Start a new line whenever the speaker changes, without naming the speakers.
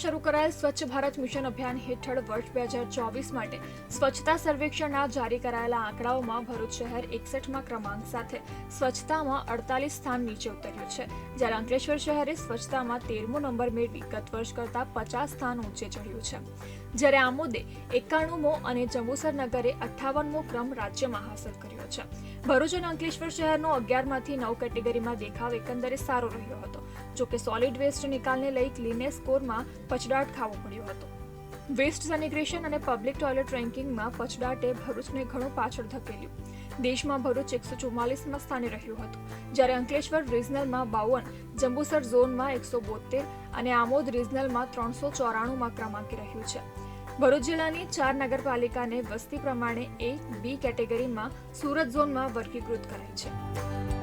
શરૂ કરાયેલ સ્વચ્છ ભારત મિશન અભિયાન હેઠળ વર્ષ બે હજાર ચોવીસ માટે સ્વચ્છતા સર્વેક્ષણના જારી કરાયેલા આંકડાઓમાં ભરૂચ શહેર એકસઠમાં ક્રમાંક સાથે સ્વચ્છતામાં અડતાલીસ સ્થાન નીચે ઉતર્યું છે, જ્યારે અંકલેશ્વર શહેરે સ્વચ્છતામાં તેરમો નંબર મેળવી ગત વર્ષ કરતાં પચાસ સ્થાન ઊંચે ચડ્યું છે. જ્યારે આમોદે એકાણુંમો અને જંબુસર નગરે અઠ્ઠાવનમો ક્રમ રાજ્યમાં હાંસલ કર્યો છે. ભરૂચ અને અંકલેશ્વર શહેરનો અગિયારમાંથી નવ કેટેગરીમાં દેખાવ એકંદરે સારો રહ્યો હતો. જોકે સોલિડ વેસ્ટ નિકાલને લઈ ક્લીનેસ સ્કોરમાં પછડાટ ખાવો પડ્યો હતો. વેસ્ટ સેનિગ્રેશન અને પબ્લિક ટોયલેટ રેન્કિંગમાં પછડાટે ભરૂચને ઘણું પાછળ ધકેલ્યું. દેશમાં ભરૂચ એકસો ચુમ્માલીસમાં સ્થાને રહ્યું હતું. જ્યારે અંકલેશ્વર રિજનલમાં બાવન, જંબુસર ઝોનમાં એકસો બોતેર અને આમોદ રિજનલમાં ત્રણસો ચોરાણુંમાં ક્રમાંકી રહ્યું છે. ભરૂચ જિલ્લાની ચાર નગરપાલિકાને વસ્તી પ્રમાણે એ બી કેટેગરીમાં સુરત ઝોનમાં વર્ગીકૃત કરાઈ છે.